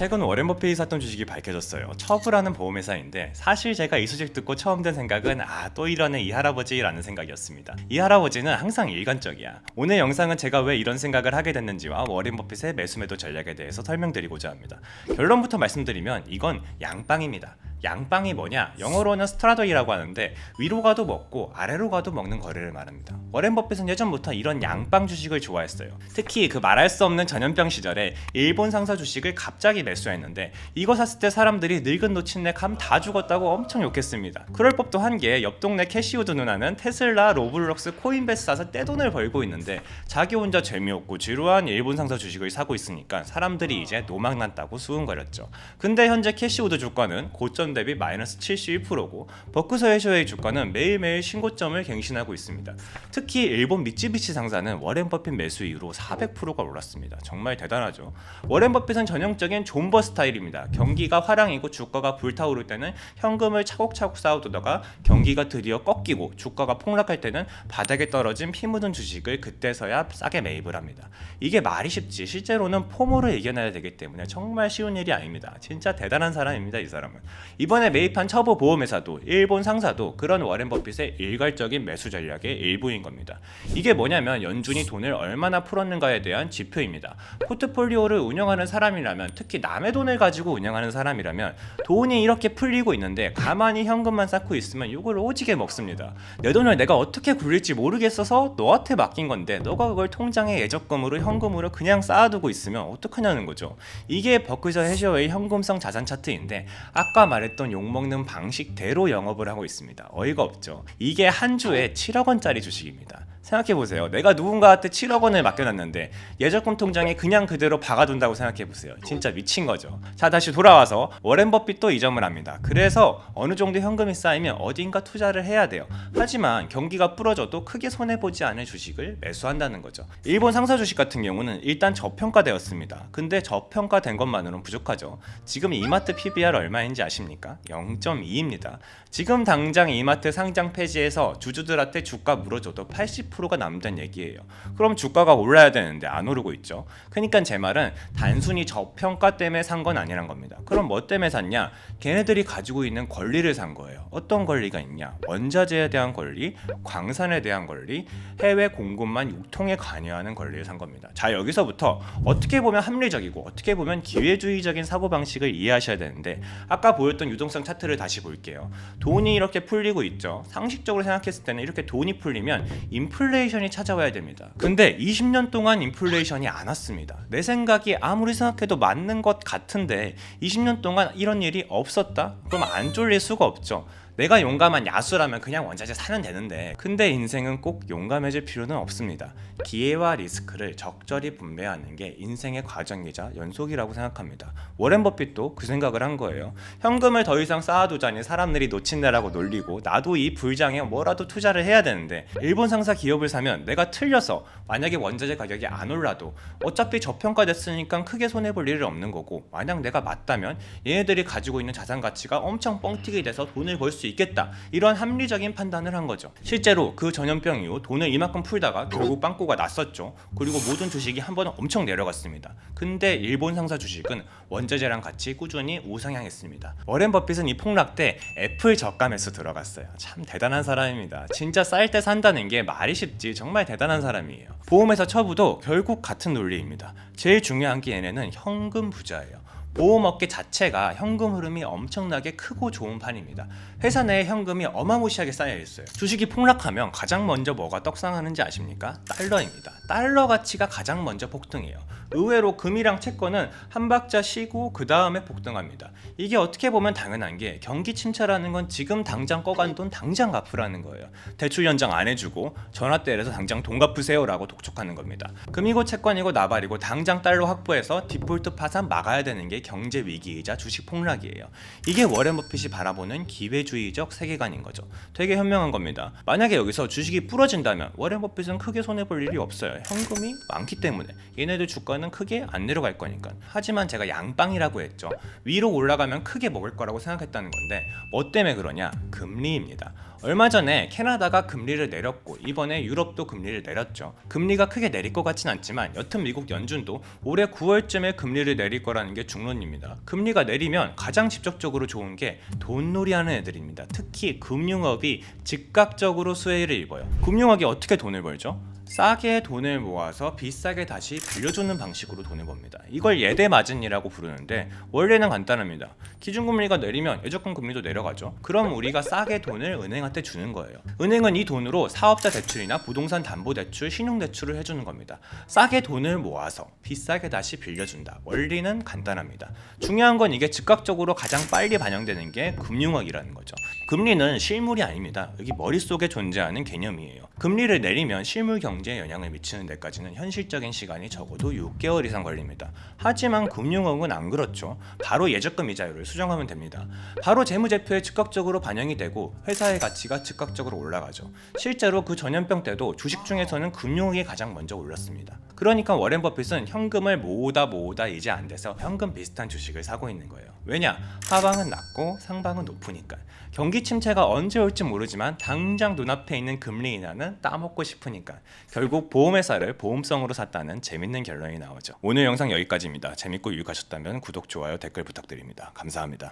최근 워렌 버핏이 샀던 주식이 밝혀졌어요. 처브라는 보험회사인데 사실 제가 이 소식 듣고 처음 든 생각은 아 또 이러네 이 할아버지라는 생각이었습니다. 이 할아버지는 항상 일관적이야. 오늘 영상은 제가 왜 이런 생각을 하게 됐는지와 워렌 버핏의 매수매도 전략에 대해서 설명드리고자 합니다. 결론부터 말씀드리면 이건 양빵입니다. 양빵이 뭐냐? 영어로는 스트라더이라고 하는데 위로 가도 먹고 아래로 가도 먹는 거래를 말합니다. 워렌 버핏은 예전부터 이런 양빵 주식을 좋아했어요. 특히 그 말할 수 없는 전염병 시절에 일본 상사 주식을 갑자기 매수했는데 이거 샀을 때 사람들이 늙은 노친네 감 다 죽었다고 엄청 욕했습니다. 그럴 법도 한 게 옆 동네 캐시우드 누나는 테슬라, 로블록스, 코인베스 사서 떼돈을 벌고 있는데 자기 혼자 재미없고 지루한 일본 상사 주식을 사고 있으니까 사람들이 이제 노망났다고 수군거렸죠. 근데 현재 캐시우드 주가는 고점 대비 마이너스 71%고 버크서 해쇼의 주가는 매일매일 신고점을 갱신하고 있습니다. 특히 일본 미쯔비시 상사는 워렌 버핏 매수 이후로 400%가 올랐습니다. 정말 대단하죠. 워렌 버핏은 전형적인 존버 스타일입니다. 경기가 화랑이고 주가가 불타오를 때는 현금을 차곡차곡 쌓아두다가 경기가 드디어 꺾이고 주가가 폭락할 때는 바닥에 떨어진 피 묻은 주식을 그때서야 싸게 매입을 합니다. 이게 말이 쉽지 실제로는 포모를 이겨내야 되기 때문에 정말 쉬운 일이 아닙니다. 진짜 대단한 사람입니다. 이 사람은. 이번에 매입한 처보 보험회사도 일본 상사도 그런 워렌 버핏의 일괄적인 매수 전략의 일부인 겁니다. 이게 뭐냐면 연준이 돈을 얼마나 풀었는가에 대한 지표입니다. 포트폴리오를 운영하는 사람이라면 특히 남의 돈을 가지고 운영하는 사람이라면 돈이 이렇게 풀리고 있는데 가만히 현금만 쌓고 있으면 이걸 오지게 먹습니다. 내 돈을 내가 어떻게 굴릴지 모르겠어서 너한테 맡긴 건데 너가 그걸 통장에 예적금으로 현금으로 그냥 쌓아두고 있으면 어떡하냐는 거죠. 이게 버크셔 해셔의 현금성 자산 차트인데 아까 말했 던 욕먹는 방식대로 영업을 하고 있습니다. 어이가 없죠. 이게 한 주에 7억 원짜리 주식입니다. 생각해 보세요. 내가 누군가한테 7억 원을 맡겨놨는데 예적금 통장에 그냥 그대로 박아둔다고 생각해 보세요. 진짜 미친 거죠. 자 다시 돌아와서 워렌 버핏도 이 점을 합니다. 그래서 어느 정도 현금이 쌓이면 어딘가 투자를 해야 돼요. 하지만 경기가 부러져도 크게 손해 보지 않을 주식을 매수한다는 거죠. 일본 상사 주식 같은 경우는 일단 저평가되었습니다. 근데 저평가된 것만으로는 부족하죠. 지금 이마트 PBR 얼마인지 아십니까? 0.2입니다. 지금 당장 이마트 상장 폐지해서 주주들한테 주가 물어줘도 80%가 남다는 얘기예요. 그럼 주가가 올라야 되는데 안 오르고 있죠. 그러니까 제 말은 단순히 저평가 때문에 산 건 아니란 겁니다. 그럼 뭐 때문에 샀냐? 걔네들이 가지고 있는 권리를 산 거예요. 어떤 권리가 있냐? 원자재에 대한 권리, 광산에 대한 권리, 해외 공급만 유통에 관여하는 권리를 산 겁니다. 자 여기서부터 어떻게 보면 합리적이고 어떻게 보면 기회주의적인 사고 방식을 이해하셔야 되는데 아까 보였던 유동성 차트를 다시 볼게요. 돈이 이렇게 풀리고 있죠. 상식적으로 생각했을 때는 이렇게 돈이 풀리면 인플 레이션이 찾아와야 됩니다. 근데 20년 동안 인플레이션이 안 왔습니다. 내 생각이 아무리 생각해도 맞는 것 같은데 20년 동안 이런 일이 없었다? 그럼 안 쫄릴 수가 없죠. 내가 용감한 야수라면 그냥 원자재 사면 되는데 근데 인생은 꼭 용감해질 필요는 없습니다. 기회와 리스크를 적절히 분배하는 게 인생의 과정이자 연속이라고 생각합니다. 워렌 버핏도 그 생각을 한 거예요. 현금을 더 이상 쌓아두자니 사람들이 놓친다라고 놀리고 나도 이 불장에 뭐라도 투자를 해야 되는데 일본 상사 기업을 사면 내가 틀려서 만약에 원자재 가격이 안 올라도 어차피 저평가됐으니까 크게 손해 볼 일은 없는 거고 만약 내가 맞다면 얘네들이 가지고 있는 자산 가치가 엄청 뻥튀기 돼서 돈을 벌수 있겠다. 이런 합리적인 판단을 한 거죠. 실제로 그 전염병 이후 돈을 이만큼 풀다가 결국 빵꾸가 났었죠. 그리고 모든 주식이 한 번은 엄청 내려갔습니다. 근데 일본 상사 주식은 원자재랑 같이 꾸준히 우상향했습니다. 워렌 버핏은 이 폭락 때 애플 저가매수 들어갔어요. 참 대단한 사람입니다. 진짜 쌀 때 산다는 게 말이 쉽지 정말 대단한 사람이에요. 보험회사 처부도 결국 같은 논리입니다. 제일 중요한 게 얘네는 현금 부자예요 보험업계 자체가 현금 흐름이 엄청나게 크고 좋은 판입니다. 회사 내에 현금이 어마무시하게 쌓여 있어요. 주식이 폭락하면 가장 먼저 뭐가 떡상하는지 아십니까? 달러입니다. 달러 가치가 가장 먼저 폭등해요. 의외로 금이랑 채권은 한 박자 쉬고 그 다음에 폭등합니다. 이게 어떻게 보면 당연한 게 경기 침체라는 건 지금 당장 꺼간 돈 당장 갚으라는 거예요. 대출 연장 안 해주고 전화 때려서 당장 돈 갚으세요라고 독촉하는 겁니다. 금이고 채권이고 나발이고 당장 달러 확보해서 디폴트 파산 막아야 되는 게 경제 위기이자 주식 폭락이에요. 이게 워렌 버핏이 바라보는 기회주의적 세계관인 거죠. 되게 현명한 겁니다. 만약에 여기서 주식이 부러진다면 워렌 버핏은 크게 손해 볼 일이 없어요. 현금이 많기 때문에 얘네들 주가는 크게 안 내려갈 거니까. 하지만 제가 양빵이라고 했죠. 위로 올라가면 크게 먹을 거라고 생각했다는 건데 뭐 때문에 그러냐? 금리입니다. 얼마 전에 캐나다가 금리를 내렸고 이번에 유럽도 금리를 내렸죠. 금리가 크게 내릴 것 같진 않지만 여튼 미국 연준도 올해 9월쯤에 금리를 내릴 거라는 게 중론입니다. 금리가 내리면 가장 직접적으로 좋은 게 돈놀이하는 애들입니다. 특히 금융업이 즉각적으로 수혜를 입어요. 금융업이 어떻게 돈을 벌죠? 싸게 돈을 모아서 비싸게 다시 빌려주는 방식으로 돈을 법니다. 이걸 예대 마진이라고 부르는데 원래는 간단합니다. 기준금리가 내리면 예적금 금리도 내려가죠. 그럼 우리가 싸게 돈을 은행한테 주는 거예요. 은행은 이 돈으로 사업자 대출이나 부동산 담보 대출, 신용 대출을 해주는 겁니다. 싸게 돈을 모아서 비싸게 다시 빌려준다. 원리는 간단합니다. 중요한 건 이게 즉각적으로 가장 빨리 반영되는 게 금융학이라는 거죠. 금리는 실물이 아닙니다. 여기 머릿속에 존재하는 개념이에요. 금리를 내리면 실물 경제 에 영향을 미치는 데까지는 현실적인 시간이 적어도 6개월 이상 걸립니다. 하지만 금융업은 안 그렇죠. 바로 예적금 이자율을 수정하면 됩니다. 바로 재무제표에 즉각적으로 반영이 되고 회사의 가치가 즉각적으로 올라가죠. 실제로 그 전염병 때도 주식 중에서는 금융업이 가장 먼저 올랐습니다. 그러니까 워렌 버핏은 현금을 모으다 모으다 이제 안 돼서 현금 비슷한 주식을 사고 있는 거예요. 왜냐? 하방은 낮고 상방은 높으니까. 경기 침체가 언제 올지 모르지만 당장 눈앞에 있는 금리 인하는 따먹고 싶으니까 결국 보험회사를 보험성으로 샀다는 재밌는 결론이 나오죠. 오늘 영상 여기까지입니다. 재밌고 유익하셨다면 구독, 좋아요, 댓글 부탁드립니다. 감사합니다.